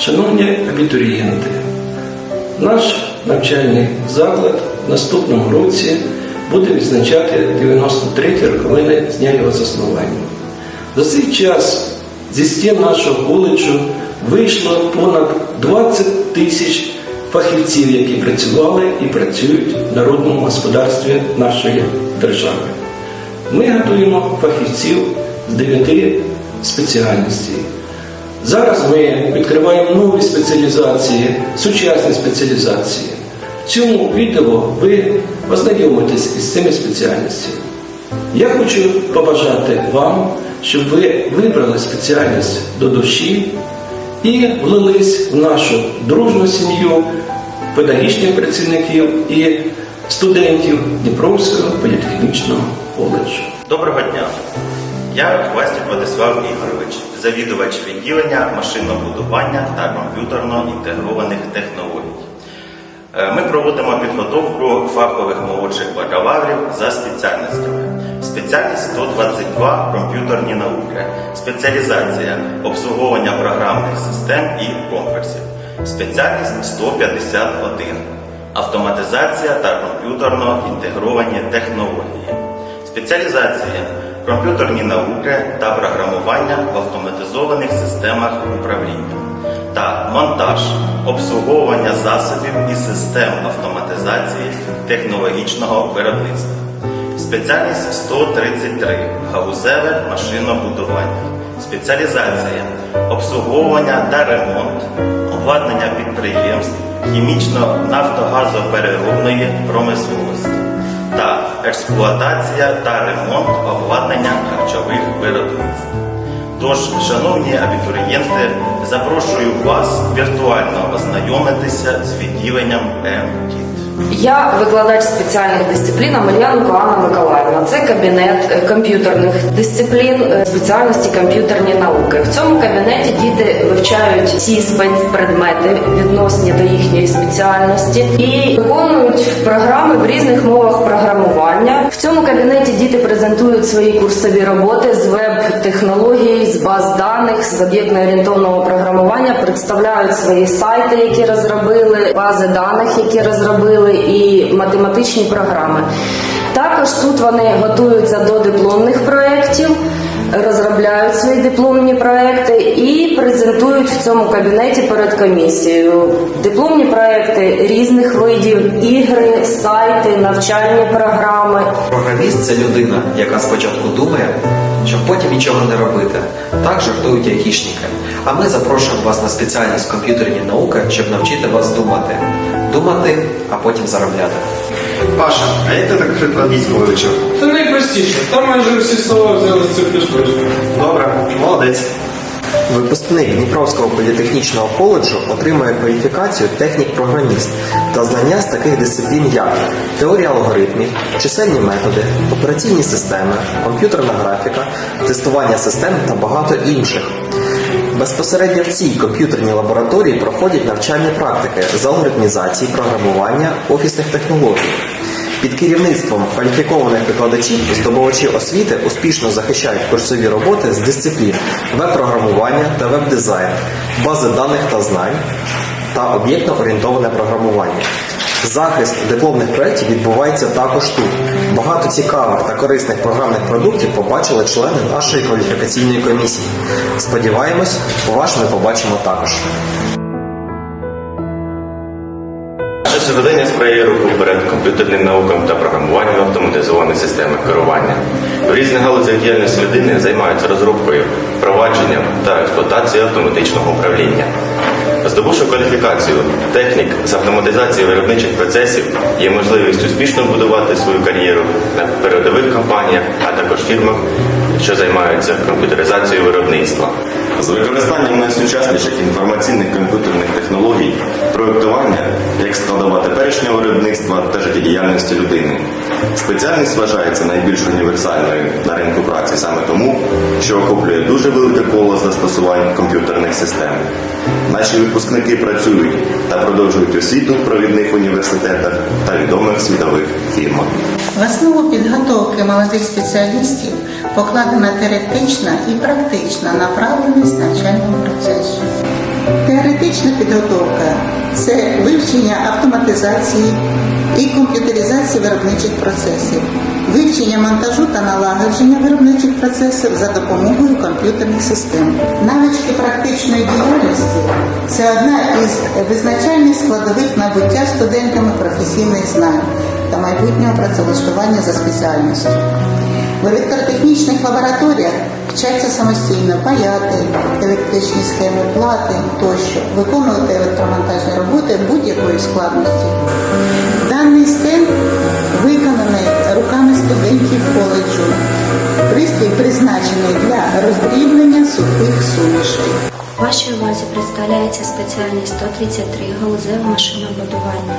Шановні абітурієнти, наш навчальний заклад в наступному році буде відзначати 93 роковини дня його заснування. За цей час зі стін нашого коледжу вийшло понад 20 тисяч фахівців, які працювали і працюють в народному господарстві нашої держави. Ми готуємо фахівців з 9 спеціальностей. Зараз ми відкриваємо нові спеціалізації, сучасні спеціалізації. В цьому відео ви познайомитесь із цими спеціальностями. Я хочу побажати вам, щоб ви вибрали спеціальність до душі і влились в нашу дружну сім'ю педагогічних працівників і студентів Дніпровського політехнічного коледжу. Доброго дня! Я Хвастік Владислав Ігорович, завідувач відділення машинобудування та комп'ютерно інтегрованих технологій. Е, Ми проводимо підготовку фахових молодших бакалаврів за спеціальностями. Спеціальність 122 комп'ютерні науки, спеціалізація обслуговування програмних систем і комплексів. Спеціальність 151 автоматизація та комп'ютерно інтегровані технології. Спеціалізація комп'ютерні науки та програмування в автоматизованих системах управління та монтаж обслуговування засобів і систем автоматизації технологічного виробництва. Спеціальність 133 галузеве машинобудування. Спеціалізація обслуговування та ремонт, обладнання підприємств хімічно-нафтогазопереробної промисловості та експлуатація та ремонт обладнання харчових виробництв. Тож, шановні абітурієнти, запрошую вас віртуально ознайомитися з відділенням МКІТ. Я викладач спеціальних дисциплін Амельяненко Анна Миколаївна. Це кабінет е, комп'ютерних дисциплін е, спеціальності комп'ютерні науки. В цьому кабінеті діти вивчають всі спецпредмети відносні до їхньої спеціальності і виконують програми в різних мовах програмування. В цьому кабінеті діти презентують свої курсові роботи з веб-технологій, з баз даних, з об'єктно-орієнтовного програмування, представляють свої сайти, які розробили, бази даних, які розробили, і математичні програми. Також тут вони готуються до дипломних проєктів, розробляють свої дипломні проекти і презентують в цьому кабінеті перед комісією. Дипломні проекти різних видів, ігри, сайти, навчальні програми. Програміст це людина, яка спочатку думає, щоб потім нічого не робити. Так жартують айтішники. А ми запрошуємо вас на спеціальність комп'ютерні науки, щоб навчити вас думати. Думати, а потім заробляти. Паша, а як ти так швидко англійську вивчив? Це найпростіше. Там майже всі слова взяли з цих Добре, молодець. Випускник Дніпровського політехнічного коледжу отримує кваліфікацію технік-програміст та знання з таких дисциплін, як теорія алгоритмів, чисельні методи, операційні системи, комп'ютерна графіка, тестування систем та багато інших. Безпосередньо в цій комп'ютерній лабораторії проходять навчальні практики з алгоритмізації, програмування, офісних технологій. Під керівництвом кваліфікованих викладачів здобувачі освіти успішно захищають курсові роботи з дисциплін веб-програмування та веб-дизайн, бази даних та знань та об'єктно-орієнтоване програмування. Захист дипломних проєктів відбувається також тут. Багато цікавих та корисних програмних продуктів побачили члени нашої кваліфікаційної комісії. Сподіваємось, ваш ми побачимо також. Сьогодення сприяє руку вперед комп'ютерним наукам та програмуванню автоматизованих систем керування. В різних галузях діяльності людини займаються розробкою, впровадженням та експлуатацією автоматичного управління. Здобувши кваліфікацію технік з автоматизації виробничих процесів, є можливість успішно будувати свою кар'єру на передових компаніях, а також фірмах, що займаються комп'ютеризацією виробництва. З використанням найсучасніших інформаційних комп'ютерних технологій, проєктування як складова теперішнього виробництва та життєдіяльності людини. Спеціальність вважається найбільш універсальною на ринку праці саме тому, що охоплює дуже велике коло застосувань комп'ютерних систем. Наші випускники працюють та продовжують освіту в провідних університетах та відомих світових фірмах. В основу підготовки молодих спеціалістів покладена теоретична і практична направленість навчального процесу. Теоретична підготовка це вивчення автоматизації і комп'ютеризації виробничих процесів, вивчення монтажу та налагодження виробничих процесів за допомогою комп'ютерних систем. Навички практичної діяльності це одна із визначальних складових набуття студентами професійних знань та майбутнього працевлаштування за спеціальністю. Електротехнічних лабораторіях вчаться самостійно паяти електричні схеми, плати тощо, виконувати електромонтажні роботи будь-якої складності. Даний стенд виконаний руками студентів коледжу. Пристрій призначений для роздріблення сухих сумішей. Вашій увазі представляється спеціальність 133 галузеве машинобудування.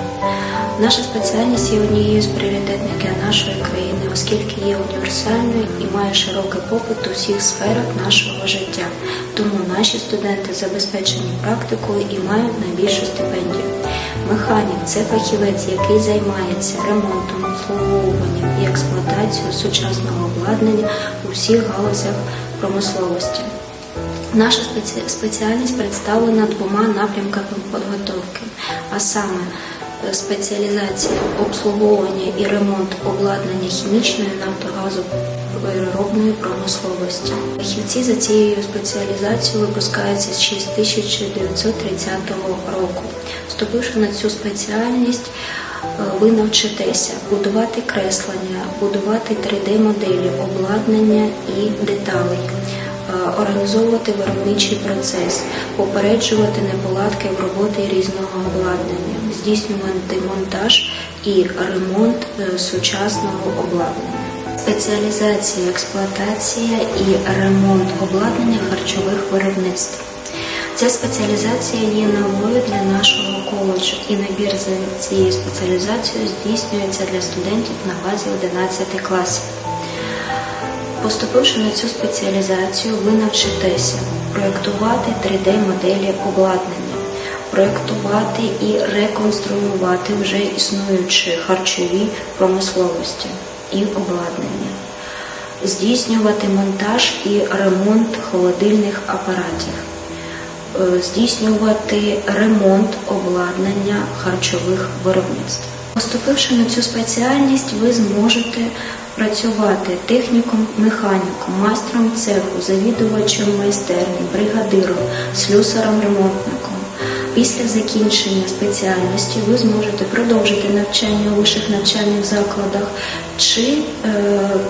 Наша спеціальність є однією з пріоритетних для нашої країни, оскільки є універсальною і має широкий попит у всіх сферах нашого життя. Тому наші студенти забезпечені практикою і мають найбільшу стипендію. Механік це фахівець, який займається ремонтом, обслуговуванням і експлуатацією сучасного обладнання у всіх галузях промисловості. Наша спеці- спеціальність представлена двома напрямками підготовки, а саме спеціалізація обслуговування і ремонт обладнання хімічної нафтогазопереробної промисловості. Фахівці за цією спеціалізацією випускаються з 1930 року. Вступивши на цю спеціальність, е, ви навчитеся будувати креслення, будувати 3D-моделі, обладнання і деталей е, організовувати виробничий процес, попереджувати неполадки в роботі різного обладнання, здійснювати монтаж і ремонт е, сучасного обладнання. Спеціалізація, експлуатація і ремонт обладнання харчових виробництв. Ця спеціалізація є новою для нашого коледжу і набір за цією спеціалізацією здійснюється для студентів на базі 11 класів. Поступивши на цю спеціалізацію, ви навчитеся проєктувати 3D-моделі обладнання, проєктувати і реконструювати вже існуючі харчові промисловості і обладнання, здійснювати монтаж і ремонт холодильних апаратів, е, здійснювати ремонт обладнання харчових виробництв. Поступивши на цю спеціальність, ви зможете працювати техніком, механіком, майстром цеху, завідувачем майстерні, бригадиром, слюсаром-ремонтником. Після закінчення спеціальності ви зможете продовжити навчання у вищих навчальних закладах чи е,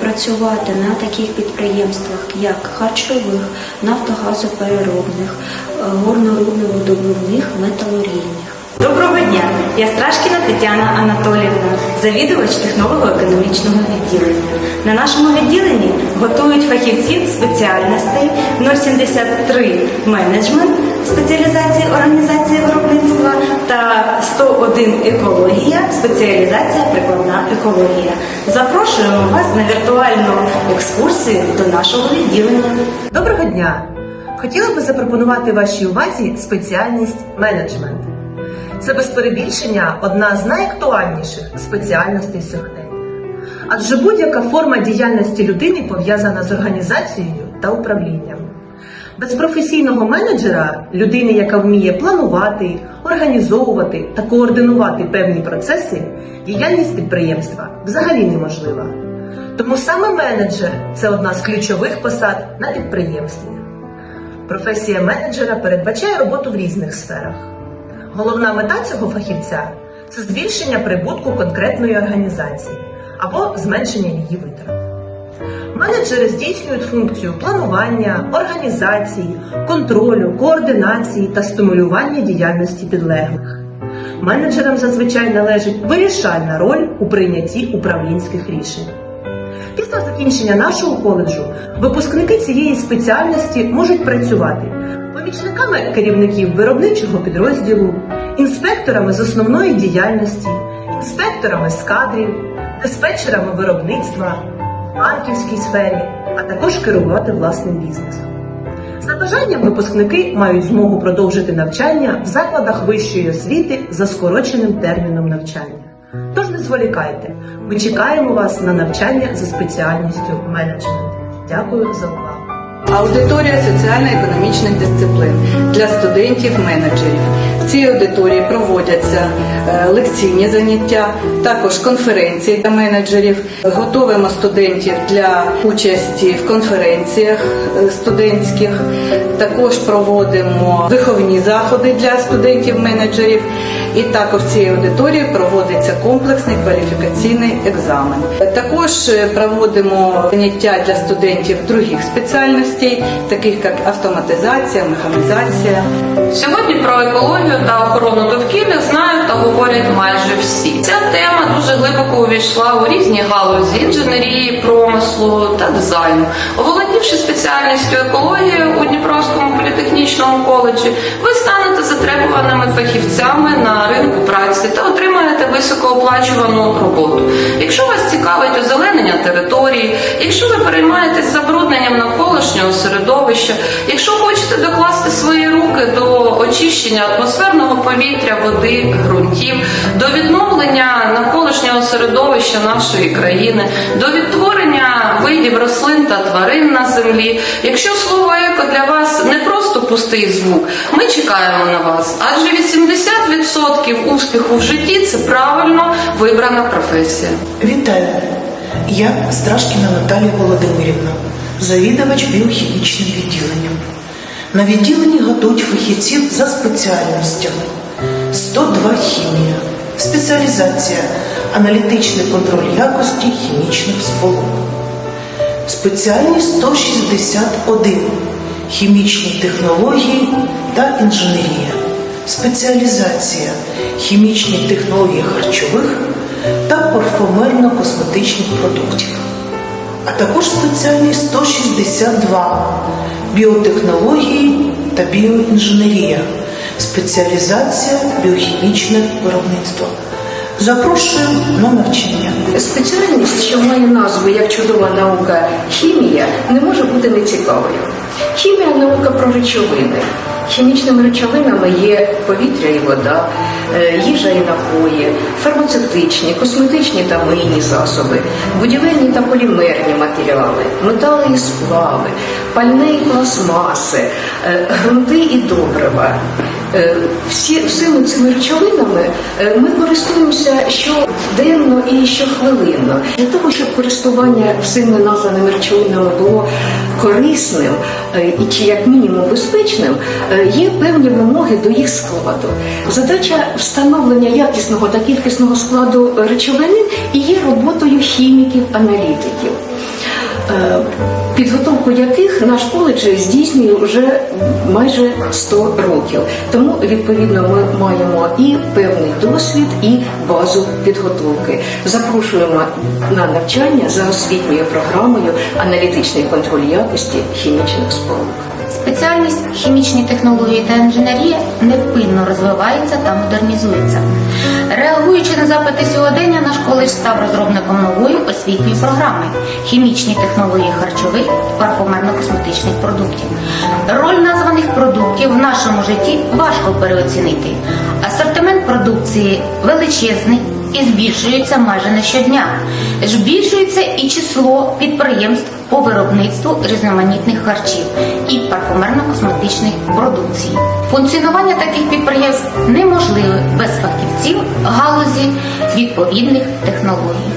працювати на таких підприємствах, як харчових, нафтогазопереробних, е, горно-рудно-видобувних, металургійних. Доброго дня! Я Страшкіна Тетяна Анатоліївна, завідувач технолого-економічного відділення. На нашому відділенні готують фахівців спеціальностей 073 менеджмент спеціалізації організації виробництва та 101 екологія спеціалізація прикладна екологія. Запрошуємо вас на віртуальну екскурсію до нашого відділення. Доброго дня! Хотіла би запропонувати вашій увазі спеціальність менеджмент. Це без перебільшення одна з найактуальніших спеціальностей сьогодення. Адже будь-яка форма діяльності людини пов'язана з організацією та управлінням. Без професійного менеджера, людини, яка вміє планувати, організовувати та координувати певні процеси, діяльність підприємства взагалі неможлива. Тому саме менеджер це одна з ключових посад на підприємстві. Професія менеджера передбачає роботу в різних сферах. Головна мета цього фахівця це збільшення прибутку конкретної організації або зменшення її витрат. Менеджери здійснюють функцію планування, організації, контролю, координації та стимулювання діяльності підлеглих. Менеджерам зазвичай належить вирішальна роль у прийнятті управлінських рішень. Після закінчення нашого коледжу випускники цієї спеціальності можуть працювати помічниками керівників виробничого підрозділу, інспекторами з основної діяльності, інспекторами з кадрів, диспетчерами виробництва, банківській сфері, а також керувати власним бізнесом. За бажанням випускники мають змогу продовжити навчання в закладах вищої освіти за скороченим терміном навчання. Тож не зволікайте, ми чекаємо вас на навчання за спеціальністю менеджмент. Дякую за увагу. Аудиторія соціально-економічного технічних дисциплін для студентів-менеджерів. В цій аудиторії проводяться е, лекційні заняття, також конференції для менеджерів. Готуємо студентів для участі в конференціях е, студентських. Також проводимо виховні заходи для студентів-менеджерів. І також в цій аудиторії проводиться комплексний кваліфікаційний екзамен. Також е, проводимо заняття для студентів других спеціальностей, таких як автоматизація, механізація. Сьогодні про екологію та охорону довкілля знають та говорять майже всі. Ця тема дуже глибоко увійшла у різні галузі інженерії, промислу та дизайну. Оволодівши спеціальністю екології у Дніпровському політехнічному коледжі, ви станете затребуваними фахівцями на ринку праці та отримаєте високооплачувану роботу. Якщо вас цікавить озеленення території, якщо ви переймаєтесь забрудненням навколишнього середовища, якщо хочете докласти свої руки до очищення атмосферного повітря, води, ґрунтів, до відновлення навколишнього середовища нашої країни, до відтворення видів рослин та тварин на землі. Якщо слово еко для вас не просто пустий звук, ми чекаємо на вас, адже 80% успіху в житті це правильно вибрана професія. Вітаю! Я Страшкіна Наталія Володимирівна, завідувач біохімічним відділенням. На відділенні готують фахівців за спеціальностями 102 хімія, спеціалізація, аналітичний контроль якості хімічних сполук. Спеціальність 161 хімічні технології та інженерія, спеціалізація хімічні технології харчових та парфумерно-косметичних продуктів, а також спеціальність 162 біотехнології та біоінженерія, спеціалізація біохімічне виробництво. Запрошую на навчання. Спеціальність, що має назву як чудова наука хімія, не може бути нецікавою. Хімія наука про речовини. Хімічними речовинами є повітря і вода, е, їжа і напої, фармацевтичні, косметичні та мийні засоби, будівельні та полімерні матеріали, метали і сплави, пальне і пластмаси, грунти і добрива. Е, Всі, всіми цими речовинами е, ми користуємося щоденно і щохвилинно. Для того, щоб користування всіми названими речовинами було корисним е, і чи як мінімум безпечним, є певні вимоги до їх складу. Задача встановлення якісного та кількісного складу речовини і є роботою хіміків-аналітиків. Е, підготовку яких наш коледж здійснює вже майже 100 років. Тому відповідно ми маємо і певний досвід, і базу підготовки. Запрошуємо на навчання за освітньою програмою аналітичний контроль якості хімічних сполук. Спеціальність хімічні технології та інженерія невпинно розвивається та модернізується. Реагуючи на запити сьогодення, наш коледж став розробником нової освітньої програми хімічні технології харчових і парфумерно-косметичних продуктів. Роль названих продуктів в нашому житті важко переоцінити. Асортимент продукції величезний і збільшується майже не щодня. Збільшується і число підприємств по виробництву різноманітних харчів і парфумерно-косметичної продукції. Функціонування таких підприємств неможливе без фахівців галузі відповідних технологій.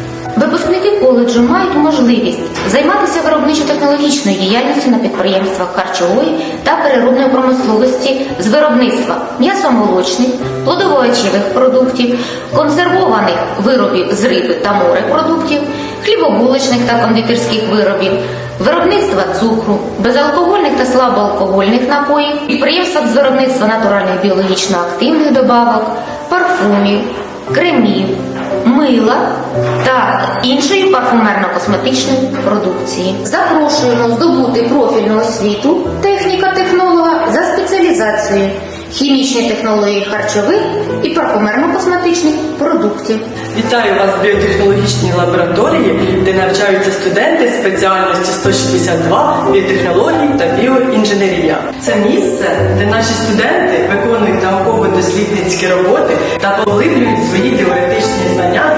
Коледжу мають можливість займатися виробничо-технологічною діяльністю на підприємствах харчової та переробної промисловості з виробництва м'ясомолочних, плодово-овочевих продуктів, консервованих виробів з риби та морепродуктів, хлібобулочних та кондитерських виробів, виробництва цукру, безалкогольних та слабоалкогольних напоїв, підприємства з виробництва натуральних біологічно активних добавок, парфумів, кремів, мила та іншої парфумерно-косметичної продукції. Запрошуємо здобути профільну освіту техніка-технолога за спеціалізацією хімічні технології харчових і парфумерно-косметичних продуктів. Вітаю вас в біотехнологічній лабораторії, де навчаються студенти спеціальності 162 біотехнології та біоінженерія. Це місце, де наші студенти виконують науково-дослідницькі роботи та поглиблюють свої теоретичні знання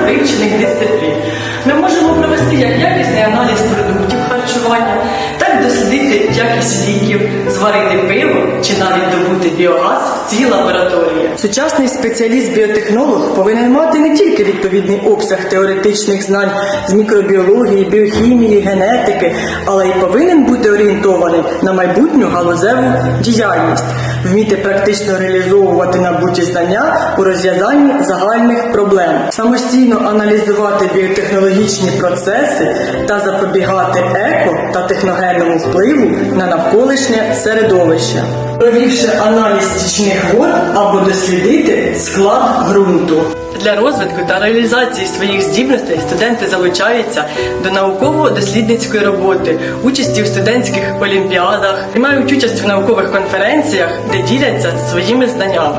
якість ліків, зварити пиво чи навіть добути біогаз в цій лабораторії. Сучасний спеціаліст-біотехнолог повинен мати не тільки відповідний обсяг теоретичних знань з мікробіології, біохімії, генетики, але й повинен бути орієнтований на майбутню галузеву діяльність, вміти практично реалізовувати набуті знання у розв'язанні загальних проблем, самостійно аналізувати біотехнологічні процеси та запобігати еко та техногенному впливу на навколишнє середовище. Провівши аналіз стічних вод або дослідити склад ґрунту. Для розвитку та реалізації своїх здібностей студенти залучаються до науково-дослідницької роботи, участі в студентських олімпіадах, приймають участь в наукових конференціях, де діляться своїми знаннями.